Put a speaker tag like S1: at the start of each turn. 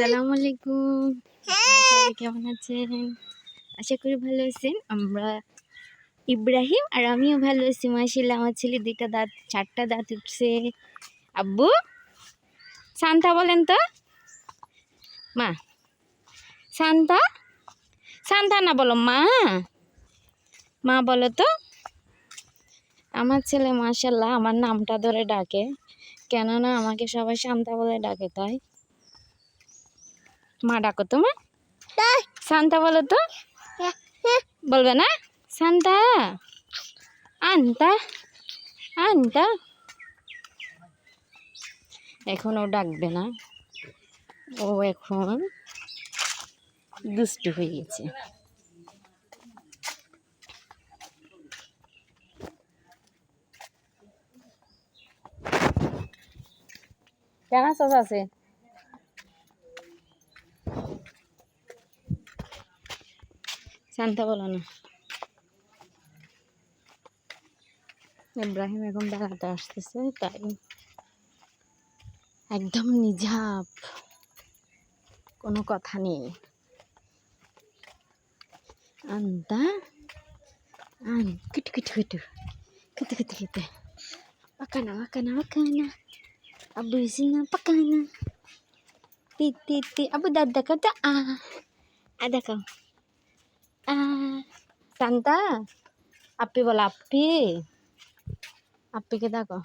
S1: আসসালামু আলাইকুম। আপনারা সবাই কেমন আছেন? আশা করি ভালো আছেন। আমরা ইব্রাহিম আর আমিও ভালো আছি মাশাল্লাহ আমার ছেলে দুইটা দাঁত চারটা দাঁত উঠছে। আব্বু শান্তা বলেন তো? মা শান্তা শান্তা না বলো মা। মা বলো তো? আমার ছেলে মাশাল্লাহ আমার নামটা ধরে ডাকে। কেননা আমাকে সবাই শান্তা বলে ডাকে তাই। মা ডাকো তো মা। শান্তা বলো তো। বলবে না? শান্তা। আনতা। আনতা। এখন ও ডাকবে না। ও এখন দুষ্টু হয়ে গেছে। কেন সস? আছে শান্তা বলো না। ইব্রাহিম এখন বেড়াতে আসতেছে, তাই একদম নিঝাপ কোনো কথা নেই। আন্তা, আন, কিটু কিটু কিটু কিটু কিটু কিটু পাকানা পাকানা পাকানা abu sini pakana titi abu dada kata ah ada kau ah santa api bola api api kita kok